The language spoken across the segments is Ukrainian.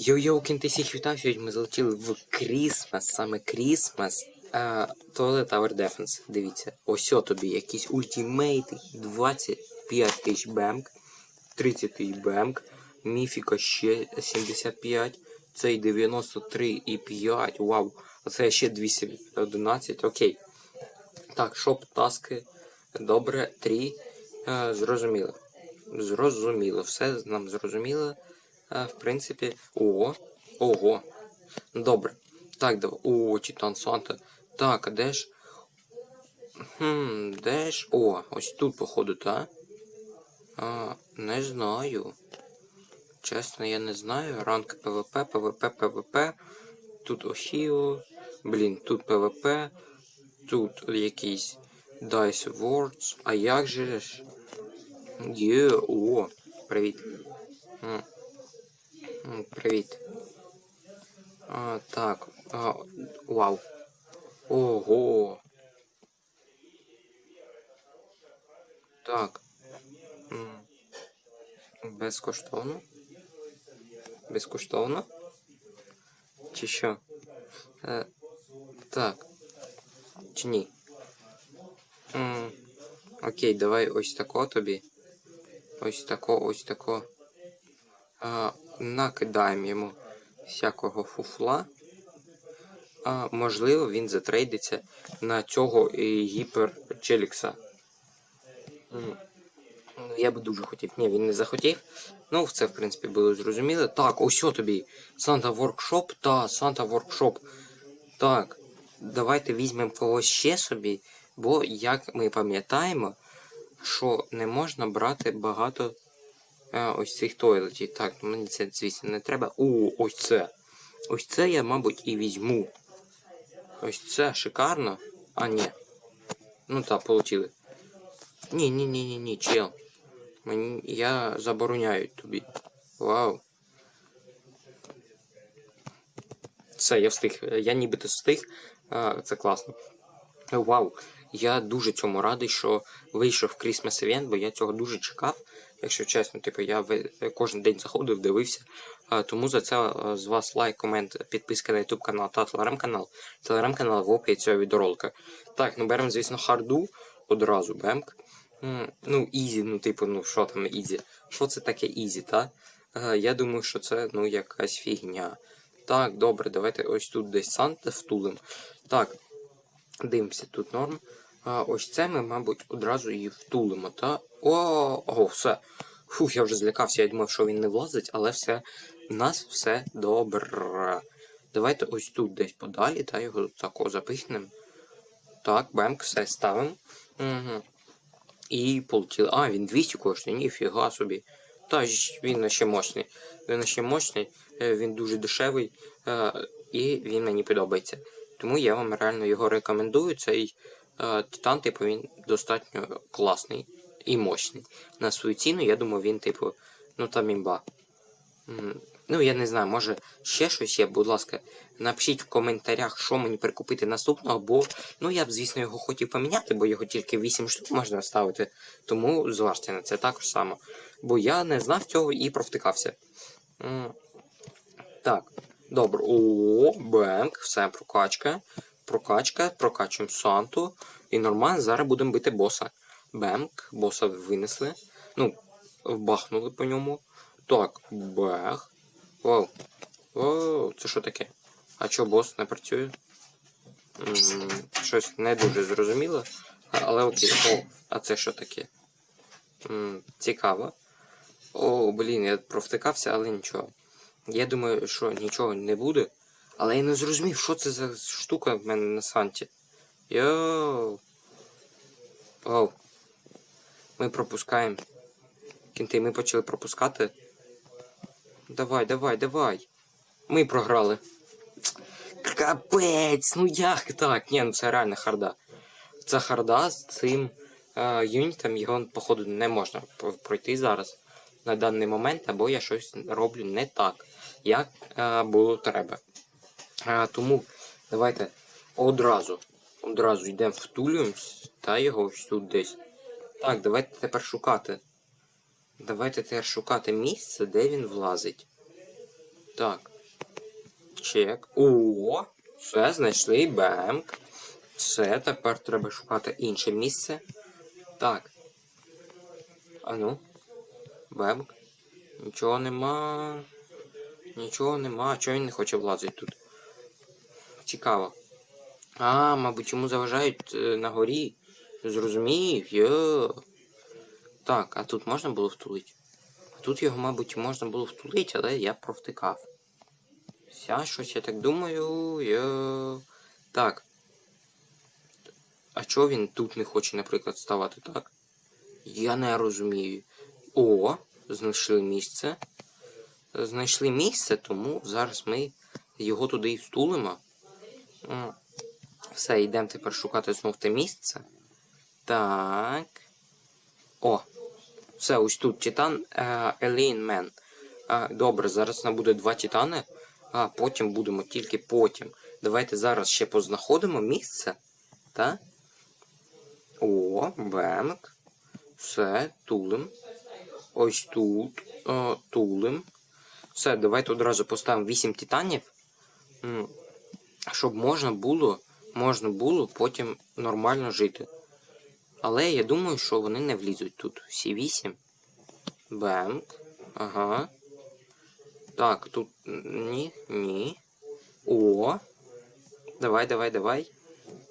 Йо-йо, кінти всіх вітаю, сьогодні ми залетіли в Крісмас, саме Крісмас. Туалет Tower Defense. Дивіться, ось тобі якісь ультимейти, 25 тисяч бемк, 30 тисяч бемк, міфіка ще 75, цей 93,5, вау, а це ще 211, окей. Так, шоп, таски, добре, 3, е, зрозуміло. Зрозуміло, все нам зрозуміло. В принципі, о, ого. Добре. Так, давай. О, Титан Санта. Так, а де ж? Хм, де ж? О, ось тут, походу, та? А, не знаю. Чесно, я не знаю. Ранг ПВП, ПВП, ПВП. Тут Охіо. Блін, тут ПВП. Тут якийсь Dice Words. А як же ж? Є, о, привіт. М. Привіт. А, так. А, вау. Ого. Так. Безкоштовно? Безкоштовно? Чи що? Е, так. Чи ні? М, Окей, давай ось тако тобі. Ось тако, ось тако. А, накидаємо йому всякого фуфла. А, можливо, він затрейдиться на цього гіперчелікса. Ну, я би дуже хотів. Ні, він не захотів. Ну, це, в принципі, було зрозуміло. Так, ось о тобі. Санта Воркшоп та Санта Воркшоп. Так, давайте візьмемо когось ще собі, бо, як ми пам'ятаємо, що не можна брати багато ось цих тойлетів. Так, мені це, звісно, не треба. О, ось це. Ось це я, мабуть, і візьму. Ось це шикарно. А, ні. Ну так, полетіли. Ні, ні, ні, ні, ні, чел. Мені, я забороняю тобі. Вау. Все, я встиг. Я нібито встиг. А, це класно. Вау. Я дуже цьому радий, що вийшов Christmas Event, бо я цього дуже чекав. Якщо чесно, типу, я кожен день заходив, дивився. Тому за це з вас лайк, комент, підписка на YouTube канал та телеграм-канал. Телеграм-канал в описі цього відеоролика. Так, ну беремо, звісно, харду одразу бемк. Ну, ізі, ну, типу, ну що там ізі? Що це таке ізі, та? Е, я думаю, що це ну якась фігня. Так, добре, давайте ось тут десь Санта втулим. Так, дивимося, тут норм. А, ось це ми, мабуть, одразу і втулимо, та? О, о, все. Фух, я вже злякався, я думав, що він не влазить, але все. У нас все добре. Давайте ось тут десь подалі, та його тако запихнемо. Так, бемк, все ставимо. Угу. І полетіли. А, він 200 коштує, ніфіга собі. Та ж він ще мощний. Він ще мощний, е, він дуже дешевий е, і він мені подобається. Тому я вам реально його рекомендую. Цей е, титан, типу, він достатньо класний і мощний. На свою ціну, я думаю, він, типу, ну там імба. Ну, я не знаю, може ще щось є, будь ласка, напишіть в коментарях, що мені прикупити наступного, бо ну я б, звісно, його хотів поміняти, бо його тільки 8 штук можна ставити. Тому зважте на це також само. Бо я не знав цього і провтикався. Так, добре. О, бенк, все, прокачка. Прокачка, прокачуємо Санту. І нормально, зараз будемо бити боса. Бенк, боса винесли. Ну, вбахнули по ньому. Так, бах. Воу. Воу, це що таке? А чо бос не працює? М, Щось не дуже зрозуміло. Але окей. О, а це що таке? М, Цікаво. О, блін, я провтикався, але нічого. Я думаю, що нічого не буде. Але я не зрозумів, що це за штука в мене на санті. Йоу. Оу. Ми пропускаємо. Кінти, ми почали пропускати. Давай, давай, давай. Ми програли. Капець, ну як так? Ні, ну це реально харда. Це харда з цим е, юнітом, його, походу, не можна пройти зараз на даний момент, або я щось роблю не так, як е, було треба. Е, тому давайте одразу, одразу йдемо втулюємось та його тут десь. Так, давайте тепер шукати. Давайте тепер шукати місце, де він влазить. Так. Чек. О, все, знайшли бемк. Все, тепер треба шукати інше місце. Так. А ну. Бемк. Нічого нема. Нічого нема. Чого він не хоче влазити тут? Цікаво. А, мабуть, йому заважають е, на горі. Зрозумів, йо. Так, а тут можна було втулити? Тут його, мабуть, можна було втулити, але я провтикав. Ся, щось я так думаю. Я... Так. А чого він тут не хоче, наприклад, ставати, так? Я не розумію. О, знайшли місце. Знайшли місце, тому зараз ми його туди і встулимо. М. Все, йдемо тепер шукати знов те місце. Так. О, все, ось тут Титан Елейн Мен. Добре, зараз нам буде два титани, а потім будемо тільки потім. Давайте зараз ще познаходимо місце. Так? О, бемк. Все, тулим. Ось тут. О, тулим. Все, давайте одразу поставимо 8 титанів. Щоб можна було, можна було потім нормально жити. Але я думаю, що вони не влізуть тут. Всі 8. Бемк. Ага. Так, тут ні, ні. О. Давай, давай, давай.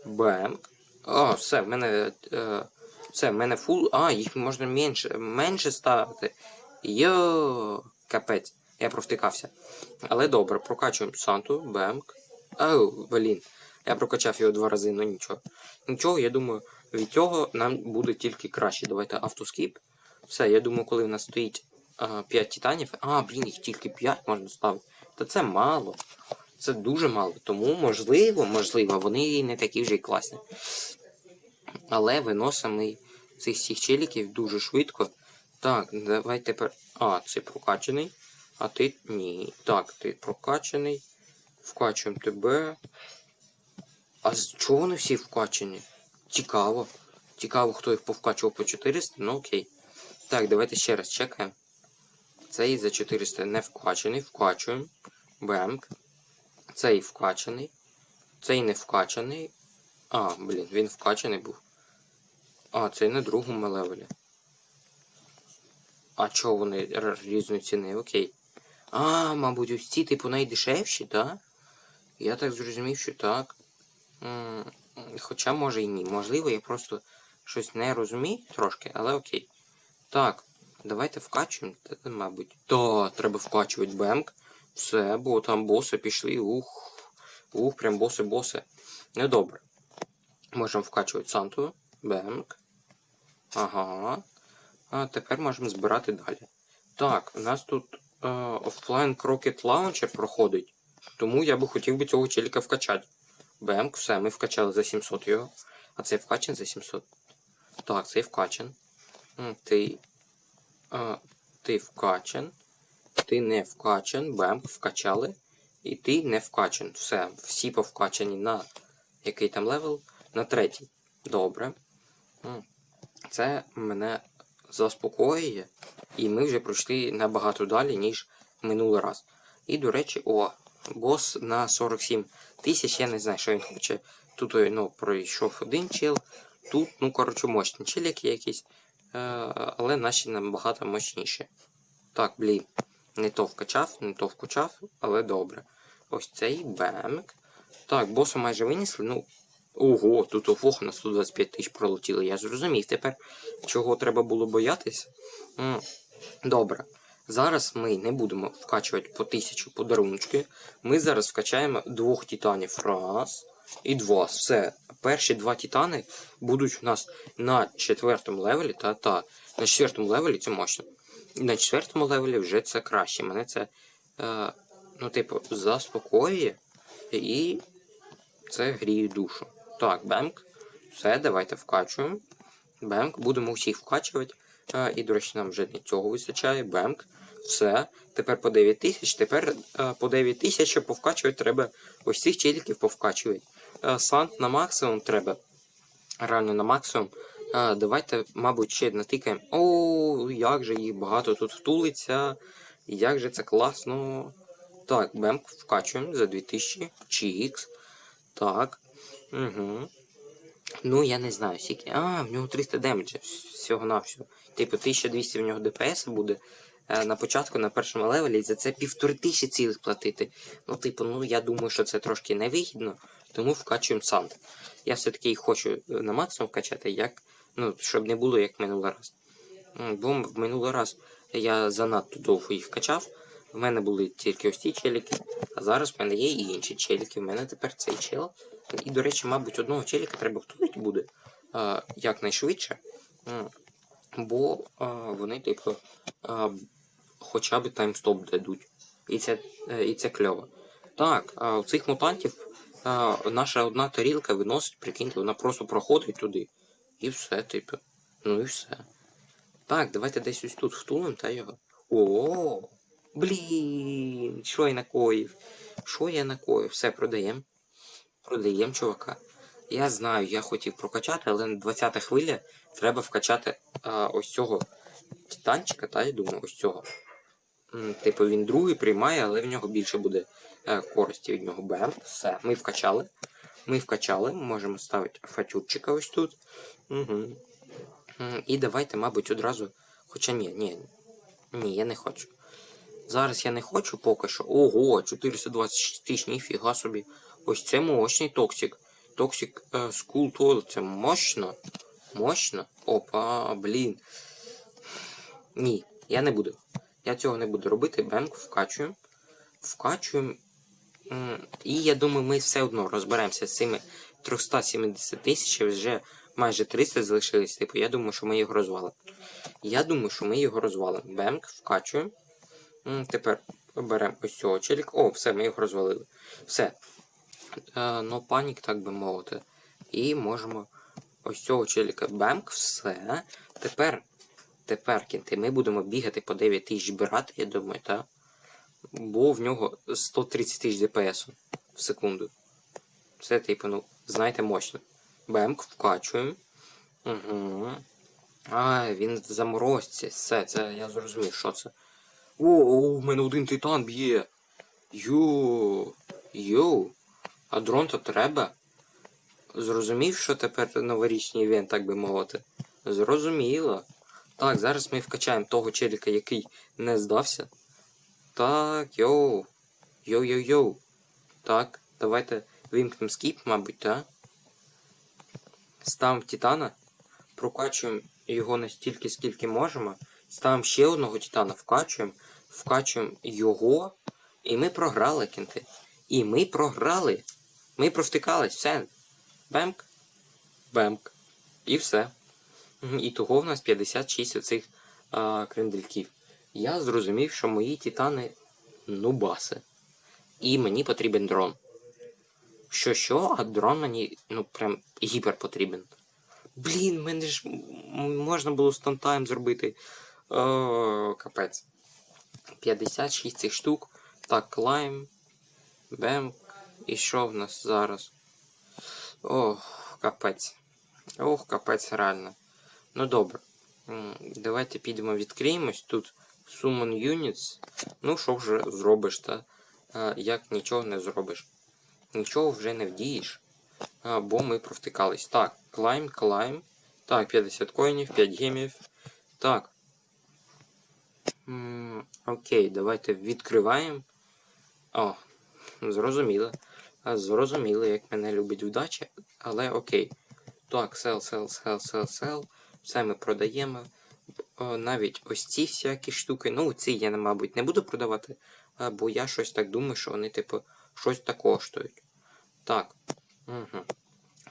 Бемк. О, все, в мене. Е, все, в мене фул. А, їх можна менше, менше ставити. Йо, капець. Я провтикався. Але добре, прокачуємо Санту, Бемк. Оу, блін. Я прокачав його два рази, ну нічого. Нічого, я думаю, від цього нам буде тільки краще. Давайте автоскіп. Все, я думаю, коли в нас стоїть а, 5 титанів. А, блін, їх тільки 5 можна ставити. Та це мало. Це дуже мало. Тому, можливо, можливо, вони не такі вже й класні. Але виносимо цих всіх челіків дуже швидко. Так, давай тепер. А, це прокачаний. А ти ні. Так, ти прокачаний. Вкачуємо тебе. А з чого вони всі вкачані? Цікаво. Цікаво, хто їх повкачував по 400, ну окей. Так, давайте ще раз чекаємо. Цей за 400 не вкачаний, вкачуємо. Бемк. Цей вкачаний. Цей не вкачаний. А, блін, він вкачаний був. А, цей на другому левелі. А чого вони р- різної ціни? Окей. А, мабуть, ось ці, типу, найдешевші, так? Я так зрозумів, що так. М, Хоча може і ні. Можливо, я просто щось не розумію трошки, але окей. Так, давайте вкачуємо, та, мабуть. То, треба вкачувати бемк. Все, бо там боси пішли. Ух. Ух, прям боси-боси. Ну добре. Можемо вкачувати Санту. Бемк. Ага. А тепер можемо збирати далі. Так, у нас тут е, офлайн Крокет Launcher проходить. Тому я би хотів би цього челіка вкачати. Бемк, все, ми вкачали за 700 його. А цей вкачан за 700. Так, цей вкачан. М, Ти. А, ти вкачан. Ти не вкачан. Бемк, вкачали. І ти не вкачан. Все, всі повкачані на який там левел? На третій. Добре. Це мене заспокоює. І ми вже пройшли набагато далі, ніж минулий раз. І, до речі, о, бос на 47 тисяч, я не знаю, що він хоче. Тут ну, пройшов один чел. Тут, ну, коротше, мощні челіки якісь. Е, але наші набагато мощніші. Так, блін. Не то вкачав, не то вкачав, але добре. Ось цей бемк. Так, боса майже винесли. Ну. Ого, тут охох на 125 тисяч пролетіло. Я зрозумів тепер, чого треба було боятися. Добре. Зараз ми не будемо вкачувати по тисячу подарунки. Ми зараз вкачаємо двох титанів. Раз і два. Все. Перші два титани будуть у нас на четвертому левелі. Та, та. На четвертому левелі це мощно. На четвертому левелі вже це краще. Мене це, е, ну, типу, заспокоює і це гріє душу. Так, бемк. Все, давайте вкачуємо. Бемк. Будемо усіх вкачувати. І, до речі, нам вже не цього вистачає. Бемк. Все. Тепер по 9 тисяч. Тепер по 9 тисяч, повкачувати, треба ось цих челіків повкачувати. Сант на максимум треба. Реально на максимум. Давайте, мабуть, ще натикаємо. О, як же їх багато тут втулиться. Як же це класно. Так, бемк вкачуємо за 2000. Чікс. Так. Угу. Ну, я не знаю, скільки. А, в нього 300 демеджа всього на всього. Типу, 1200 в нього ДПС буде е, на початку на першому левелі, і за це півтори тисячі цілих платити. Ну, типу, ну я думаю, що це трошки невигідно, тому вкачуємо санд. Я все-таки хочу е, на максимум вкачати, як, ну, щоб не було як минулий раз. Бо в минулий раз я занадто довго їх качав. В мене були тільки ось ці челіки, а зараз в мене є і інші челіки. В мене тепер цей чел. І, до речі, мабуть, одного челіка треба втулити буде а, якнайшвидше. Бо а, вони, типу, а, хоча б таймстоп дадуть. І це, е, і це кльово. Так, а у цих мутантів а, наша одна тарілка виносить, прикиньте, вона просто проходить туди. І все, типу. Ну і все. Так, давайте десь ось тут втулимо та його. О, блін, що я накоїв? Що я накоїв? Все, продаємо. Продаємо чувака. Я знаю, я хотів прокачати, але на 20 хвиля треба вкачати а, ось цього титанчика, та я думаю, ось цього. Типу він другий приймає, але в нього більше буде е, користі від нього. Бем, все, ми вкачали. Ми вкачали, можемо ставити фатюрчика ось тут. Угу. І давайте, мабуть, одразу. Хоча ні, ні. Ні, я не хочу. Зараз я не хочу поки що. Ого, 426 тисяч, ніфіга собі. Ось це мощний токсик. Токсик е, School Toilet, це мощно. Мощно. Опа, блін. Ні, я не буду. Я цього не буду робити. Бенк вкачуємо. Вкачуємо. І я думаю, ми все одно розберемося з цими 370 тисяч, вже майже 300 залишились. Типу, я думаю, що ми його розвалимо. Я думаю, що ми його розвалимо. Бенк вкачуємо. Тепер беремо ось цього челіка. О, все, ми його розвалили. Все. Е, ну, панік, так би мовити. І можемо ось цього челіка. Бемк, все. Тепер, тепер, кінти, ми будемо бігати по 9 тисяч збирати, я думаю, так? Бо в нього 130 тисяч ДПС в секунду. Це, типу, ну, знаєте, мощно. Бемк, вкачуємо. Угу. А, він заморозці. Все, це я зрозумів, що це. О, у мене один титан б'є. Йоу. Йоу. А дрон то треба. Зрозумів, що тепер новорічний івент, так би мовити. Зрозуміло. Так, зараз ми вкачаємо того челіка, який не здався. Так, йоу. Йоу-йоу-йоу. Так, давайте вимкнемо скіп, мабуть, так? Ставимо Титана. Прокачуємо його настільки, скільки можемо. Ставимо ще одного Титана, вкачуємо. Вкачуємо його. І ми програли, кінти. І ми програли. Ми провтикались, все. Бемк. Бемк. І все. І того в нас 56 оцих а, крендельків. Я зрозумів, що мої титани нубаси. І мені потрібен дрон. Що що, а дрон мені ну прям гіпер потрібен. Блін, мене ж можна було стантайм зробити. О, капець. 56 цих штук. Так, клайм. Бемк. І що в нас зараз? Ох, капець. Ох, капець реально. Ну добре. Давайте підемо відкриємось. Тут Summon Units. Ну, що вже зробиш, та? Як нічого не зробиш. Нічого вже не вдієш. Бо ми провтикались. Так, клайм, клайм. Так, 50 коїнів, 5 гемів. Так. Окей, давайте відкриваємо. О, зрозуміло. Зрозуміло, як мене любить вдача, але окей. Так, сел, сел, сел, сел, сел. Все ми продаємо. Навіть ось ці всякі штуки. Ну, ці я, мабуть, не буду продавати, бо я щось так думаю, що вони, типу, щось так коштують. Так. Угу.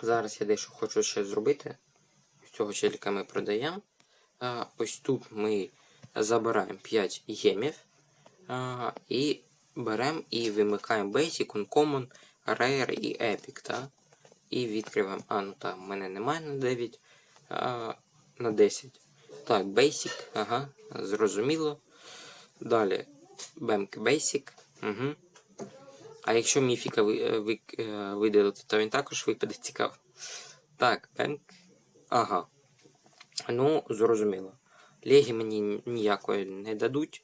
Зараз я дещо хочу ще зробити. Ось цього челіка ми продаємо. Ось тут ми забираємо 5 гемів. А, і беремо і вимикаємо Basic, Uncommon, Rare і Epic, так? І відкриваємо. А, ну так, в мене немає на 9, а, на 10. Так, Basic, ага, зрозуміло. Далі Bemk Basic. Угу. А якщо міфіка е, е, видалити, то він також випаде цікаво. Так, Bemk. Ага. Ну, зрозуміло. Легі мені ніякої не дадуть.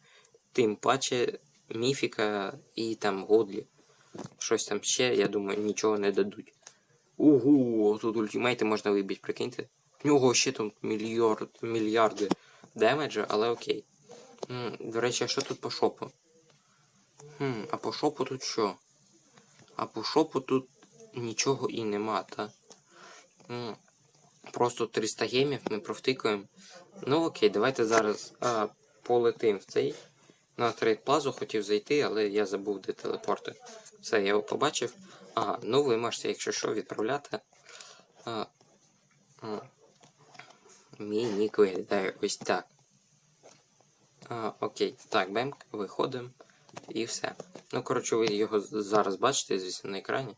Тим паче міфіка і там Годлі. Щось там ще, я думаю, нічого не дадуть. Ого, тут ультимейти можна вибити, прикиньте. В нього ще там мільярд, мільярди демеджа, але окей. М, До речі, а що тут по шопу? Хм, а по шопу тут що? А по шопу тут нічого і нема, та? М, Просто 300 гемів ми провтикуємо. Ну окей, давайте зараз а, полетим в цей. На трейд плазу хотів зайти, але я забув де телепорти. Все, я його побачив. Ага, ну ви можете, якщо що, відправляти. А, а, мій нік виглядає ось так. А, окей, так, бемк, виходимо і все. Ну, коротше, ви його зараз бачите, звісно, на екрані.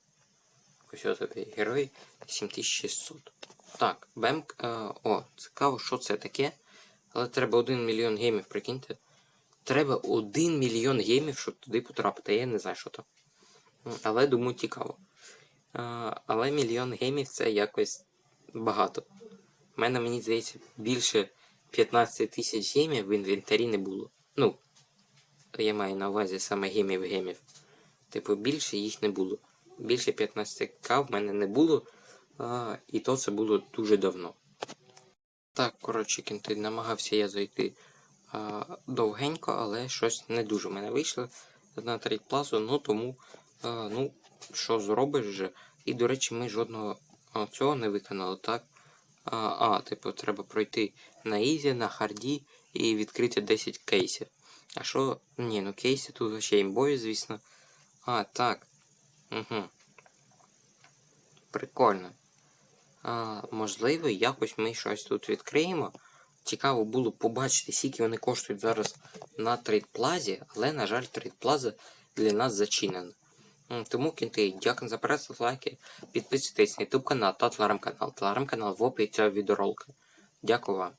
Ось такий герой 7600. Так, бемк. е, о, цікаво, що це таке. Але треба 1 мільйон геймів, прикиньте. Треба 1 мільйон геймів, щоб туди потрапити. Я не знаю, що то. Але думаю, цікаво. Е, але мільйон геймів це якось багато. У мене, мені здається, більше 15 тисяч геймів в інвентарі не було. Ну, я маю на увазі саме геймів геймів. Типу, більше їх не було. Більше 15к в мене не було. А, і то це було дуже давно. Так, коротше, кінти, намагався я зайти а, довгенько, але щось не дуже в мене вийшло на трейд плазу, ну тому, а, ну, що зробиш вже. І, до речі, ми жодного цього не виконали, так? А, а, типу, треба пройти на Ізі, на харді і відкрити 10 кейсів. А що? Ні, ну кейси тут ще імбові, звісно. А, так. Угу. Прикольно. А, можливо, якось ми щось тут відкриємо. Цікаво було побачити, скільки вони коштують зараз на трейдплазі, але, на жаль, трейдплаза для нас зачинена. Тому кінти, дякую за перегляд, лайки, підписуйтесь на YouTube канал та телеграм-канал. Телеграм-канал в описі цього відеоролика. Дякую вам.